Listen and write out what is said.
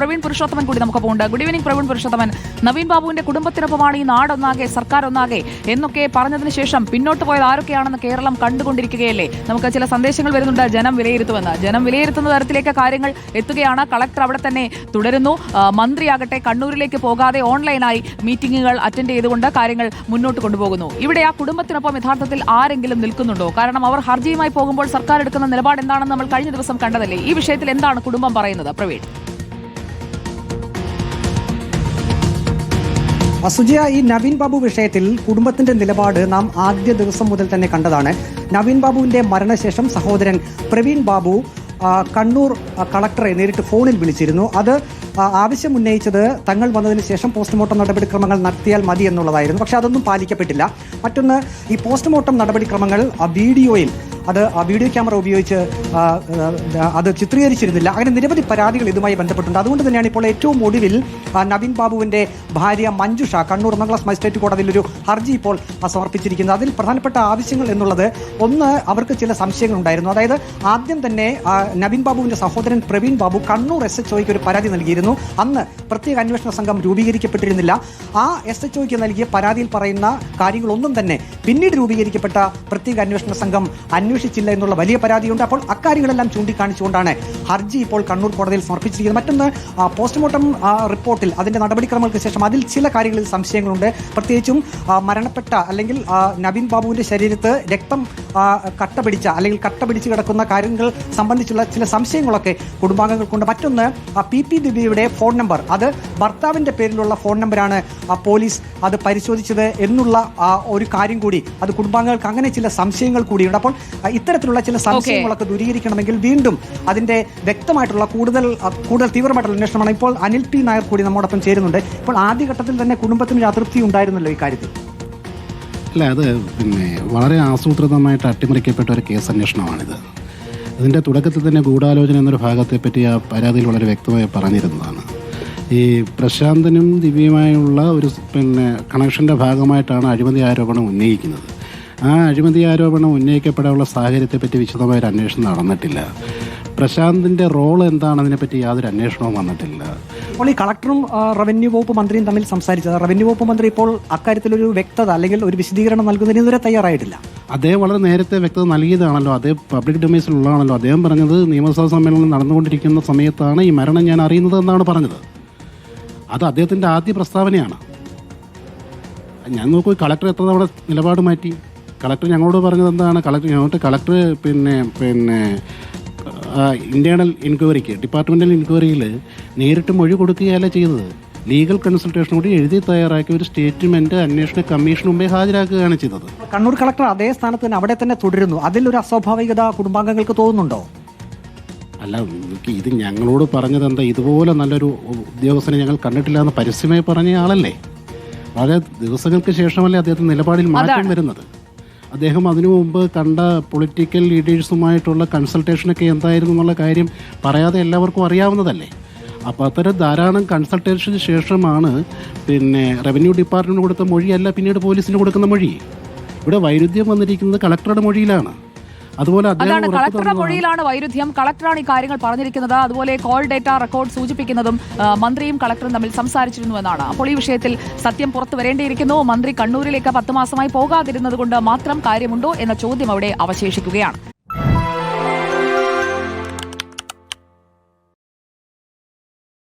പ്രവീൺ പുരുഷോത്തമൻ കൂടി നമുക്ക് പോകുന്നുണ്ട് ഗുഡ് ഈവനിംഗ് പ്രവീൺ പുരുഷോത്തമൻ. നവീൻ ബാബുവിന്റെ കുടുംബത്തിനൊപ്പമാണ് ഈ നാടൊന്നാകെ സർക്കാർ ഒന്നാകെ എന്നൊക്കെ പറഞ്ഞതിന് ശേഷം പിന്നോട്ട് പോയത് ആരൊക്കെയാണെന്ന് കേരളം കണ്ടുകൊണ്ടിരിക്കുകയല്ലേ? നമുക്ക് ചില സന്ദേശങ്ങൾ വരുന്നുണ്ട്. ജനം വിലയിരുത്തുമെന്ന്. ജനം വിലയിരുത്തുന്ന തരത്തിലേക്ക് കാര്യങ്ങൾ എത്തുകയാണ്. കളക്ടർ അവിടെ തന്നെ തുടരുന്നു. മന്ത്രിയാകട്ടെ കണ്ണൂരിലേക്ക് പോകാതെ ഓൺലൈനായി മീറ്റിംഗുകൾ അറ്റൻഡ് ചെയ്തുകൊണ്ട് കാര്യങ്ങൾ മുന്നോട്ട് കൊണ്ടുപോകുന്നു. ഇവിടെ ആ കുടുംബത്തിനൊപ്പം യഥാർത്ഥത്തിൽ ആരെങ്കിലും നിൽക്കുന്നുണ്ടോ? കാരണം അവർ ഹർജിയുമായി പോകുമ്പോൾ സർക്കാർ എടുക്കുന്ന നിലപാട് എന്താണെന്ന് നമ്മൾ കഴിഞ്ഞ ദിവസം കണ്ടതല്ലേ? ഈ വിഷയത്തിൽ എന്താണ് കുടുംബം പറയുന്നത്? പ്രവീൺ. അസുജയ ഈ നവീൻ ബാബു വിഷയത്തിൽ കുടുംബത്തിന്റെ നിലപാട് നാം ആദ്യ ദിവസം മുതൽ തന്നെ കണ്ടതാണ്. നവീൻ ബാബുവിന്റെ മരണശേഷം സഹോദരൻ പ്രവീൺ ബാബു കണ്ണൂർ കളക്ടറെ നേരിട്ട് ഫോണിൽ വിളിച്ചിരുന്നു. അത് ആവശ്യം ഉന്നയിച്ചത് തങ്ങൾ വന്നതിന് ശേഷം പോസ്റ്റ്മോർട്ടം നടപടിക്രമങ്ങൾ നടത്തിയാൽ മതി എന്നുള്ളതായിരുന്നു. പക്ഷെ അതൊന്നും പാലിക്കപ്പെട്ടില്ല. മറ്റൊന്ന് ഈ പോസ്റ്റ്മോർട്ടം നടപടിക്രമങ്ങൾ വീഡിയോയിൽ അത് വീഡിയോ ക്യാമറ ഉപയോഗിച്ച് അത് ചിത്രീകരിച്ചിരുന്നില്ല. അങ്ങനെ നിരവധി പരാതികൾ ഇതുമായി ബന്ധപ്പെട്ടുണ്ട്. അതുകൊണ്ട് തന്നെയാണ് ഇപ്പോൾ ഏറ്റവും ഒടുവിൽ നവീൻ ബാബുവിന്റെ ഭാര്യ മഞ്ജുഷ കണ്ണൂർ ഒന്നാം ക്ലാസ് മജിസ്ട്രേറ്റ് കോടതിയിൽ ഒരു ഹർജി ഇപ്പോൾ സമർപ്പിച്ചിരിക്കുന്നത് അതിൽ പ്രധാനപ്പെട്ട ആവശ്യങ്ങൾ എന്നുള്ളത് ഒന്ന് അവർക്ക് ചില സംശയങ്ങൾ ഉണ്ടായിരുന്നു. അതായത് ആദ്യം തന്നെ നവീൻ ബാബുവിന്റെ സഹോദരൻ പ്രവീൺ ബാബു കണ്ണൂർ എസ് എച്ച് ഒയ്ക്ക് ഒരു പരാതി നൽകിയിരുന്നു. അന്ന് പ്രത്യേക അന്വേഷണ സംഘം രൂപീകരിക്കപ്പെട്ടിരുന്നില്ല. ആ എസ് എച്ച് ഒയ്ക്ക് നൽകിയ പരാതിയിൽ പറയുന്ന കാര്യങ്ങളൊന്നും തന്നെ പിന്നീട് രൂപീകരിക്കപ്പെട്ട പ്രത്യേക അന്വേഷണ സംഘം അന്വേഷിച്ചില്ല എന്നുള്ള വലിയ പരാതിയുണ്ട്. അപ്പോൾ അക്കാര്യങ്ങളെല്ലാം ചൂണ്ടിക്കാണിച്ചുകൊണ്ടാണ് ഹർജി ഇപ്പോൾ കണ്ണൂർ കോടതിയിൽ സമർപ്പിച്ചിരിക്കുന്നത്. മറ്റൊന്ന് പോസ്റ്റ്മോർട്ടം റിപ്പോർട്ടിൽ അതിന്റെ നടപടിക്രമങ്ങൾക്ക് ശേഷം അതിൽ ചില കാര്യങ്ങളിൽ സംശയങ്ങളുണ്ട്. പ്രത്യേകിച്ചും മരണപ്പെട്ട അല്ലെങ്കിൽ നവീൻ ബാബുവിന്റെ ശരീരത്ത് രക്തം കട്ട പിടിച്ച അല്ലെങ്കിൽ കട്ട പിടിച്ച് കിടക്കുന്ന കാര്യങ്ങൾ സംബന്ധിച്ചുള്ള ചില സംശയങ്ങളൊക്കെ കുടുംബാംഗങ്ങൾക്കുണ്ട്. മറ്റൊന്ന് പി പി ദിവ്യയുടെ ഫോൺ നമ്പർ. അത് ഭർത്താവിന്റെ പേരിലുള്ള ഫോൺ നമ്പറാണ് പോലീസ് അത് പരിശോധിച്ചത് എന്നുള്ള ഒരു കാര്യം കൂടി. അത് കുടുംബാംഗങ്ങൾക്ക് അങ്ങനെ ചില സംശയങ്ങൾ കൂടിയുണ്ട്. അപ്പോൾ ഇത്തരത്തിലുള്ള ചില സംശയങ്ങളൊക്കെ ദൂരീകരിക്കണമെങ്കിൽ വീണ്ടും അതിന്റെ വ്യക്തമായിട്ടുള്ള കൂടുതൽ കൂടുതൽ തീവ്രമായിട്ടുള്ള അന്വേഷണമാണ്. ഇപ്പോൾ അനിൽ ടി നായർ കൂടി നമ്മോടൊപ്പം ചേരുന്നുണ്ട്. ഇപ്പോൾ ആദ്യഘട്ടത്തിൽ തന്നെ കുടുംബത്തിന് ഒരു അതൃപ്തി ഉണ്ടായിരുന്നല്ലോ ഈ കാര്യത്തിൽ? അല്ല അത് പിന്നെ വളരെ ആസൂത്രിതമായിട്ട് അട്ടിമറിക്കപ്പെട്ട ഒരു കേസ് അന്വേഷണമാണിത്. ഇതിന്റെ തുടക്കത്തിൽ തന്നെ ഗൂഢാലോചന എന്നൊരു ഭാഗത്തെപ്പറ്റി ആ പരാതിയിൽ വളരെ വ്യക്തമായി പറഞ്ഞിരുന്നതാണ്. ഈ പ്രശാന്തനും ദിവ്യമായുള്ള ഒരു പിന്നെ കണക്ഷന്റെ ഭാഗമായിട്ടാണ് അഴിമതി ആരോപണം ഉന്നയിക്കുന്നത്. ആ അഴിമതി ആരോപണം ഉന്നയിക്കപ്പെടാനുള്ള സാഹചര്യത്തെപ്പറ്റി വിശദമായൊരു അന്വേഷണം നടന്നിട്ടില്ല. പ്രശാന്തിന്റെ റോൾ എന്താണെന്നതിനെപ്പറ്റി യാതൊരു അന്വേഷണവും വന്നിട്ടില്ല. അപ്പോൾ ഈ കളക്ടറും റവന്യൂ വകുപ്പ് മന്ത്രിയും തമ്മിൽ സംസാരിച്ചത് റവന്യൂ വകുപ്പ് മന്ത്രി ഇപ്പോൾ അക്കാര്യത്തിൽ ഒരു വ്യക്തത അല്ലെങ്കിൽ ഒരു വിശദീകരണം നൽകുന്നതിന് ഇതുവരെ തയ്യാറായിട്ടില്ല. അദ്ദേഹം വളരെ നേരത്തെ വ്യക്തത നൽകിയതാണല്ലോ. അതേ പബ്ലിക് ഡൊമൈസിലുള്ളതാണല്ലോ അദ്ദേഹം പറഞ്ഞത് നിയമസഭാ സമ്മേളനം നടന്നുകൊണ്ടിരിക്കുന്ന സമയത്താണ് ഈ മരണം ഞാൻ അറിയുന്നത് എന്നാണ് പറഞ്ഞത്. അത് അദ്ദേഹത്തിന്റെ ആദ്യ പ്രസ്താവനയാണ്. ഞാൻ നോക്കൂ കളക്ടർ എത്ര തവണ നിലപാട് മാറ്റി? കളക്ടർ ഞങ്ങളോട് പറഞ്ഞത് എന്താണ്? കളക്ടർ ഞങ്ങോട്ട് കളക്ടർ പിന്നെ പിന്നെ ഇന്റേണൽ എൻക്വയറിക്ക് ഡിപ്പാർട്ട്മെന്റൽ എൻക്വയറിയിൽ നേരിട്ട് മൊഴി കൊടുക്കുകയല്ല ചെയ്തത്. ലീഗൽ കൺസൾട്ടേഷൻ കൂടി എഴുതി തയ്യാറാക്കിയ ഒരു സ്റ്റേറ്റ്മെന്റ് അന്വേഷണ കമ്മീഷൻ മുമ്പേ ഹാജരാക്കുകയാണ് ചെയ്തത്. കണ്ണൂർ കളക്ടർ അതേ സ്ഥാനത്ത് തന്നെ അവിടെ തന്നെ തുടരുന്നു. അതിലൊരു അസ്വാഭാവികത കുടുംബാംഗങ്ങൾക്ക് തോന്നുന്നുണ്ടോ? അല്ല ഇത് ഞങ്ങളോട് പറഞ്ഞത് എന്താ? ഇതുപോലെ നല്ലൊരു ഉദ്യോഗസ്ഥനെ ഞങ്ങൾ കണ്ടിട്ടില്ല എന്ന് പരസ്യമായി പറഞ്ഞ ആളല്ലേ? വളരെ ദിവസങ്ങൾക്ക് ശേഷമല്ലേ അദ്ദേഹത്തിന് നിലപാടിൽ മാറ്റം വരുന്നത്. അദ്ദേഹം അതിനു മുമ്പ് കണ്ട പൊളിറ്റിക്കൽ ലീഡേഴ്സുമായിട്ടുള്ള കൺസൾട്ടേഷനൊക്കെ എന്തായിരുന്നു എന്നുള്ള കാര്യം പറയാതെ എല്ലാവർക്കും അറിയാവുന്നതല്ലേ? അപ്പോൾ അത്തരം ധാരാളം കൺസൾട്ടേഷന് ശേഷമാണ് പിന്നെ റവന്യൂ ഡിപ്പാർട്ട്മെന്റ് കൊടുത്ത മൊഴിയല്ല പിന്നീട് പോലീസിന് കൊടുക്കുന്ന മൊഴി. ഇവിടെ വൈരുദ്ധ്യം വന്നിരിക്കുന്നത് കളക്ടറുടെ മൊഴിയിലാണ്. അതുപോലെ അതാണ് കളക്ടറുടെ മൊഴിയിലാണ് വൈരുദ്ധ്യം. കളക്ടറാണ് ഈ കാര്യങ്ങൾ പറഞ്ഞിരിക്കുന്നത്. അതുപോലെ കോൾ ഡേറ്റ റെക്കോർഡ് സൂചിപ്പിക്കുന്നതും മന്ത്രിയും കളക്ടറും തമ്മിൽ സംസാരിച്ചിരുന്നുവെന്നാണ് അപ്പോൾ ഈ വിഷയത്തിൽ സത്യം പുറത്തു വരേണ്ടിയിരിക്കുന്നു. മന്ത്രി കണ്ണൂരിലേക്ക് പത്ത് മാസമായി പോകാതിരുന്നത് കൊണ്ട് മാത്രം കാര്യമുണ്ടോ എന്ന ചോദ്യം അവിടെ അവശേഷിക്കുകയാണ്.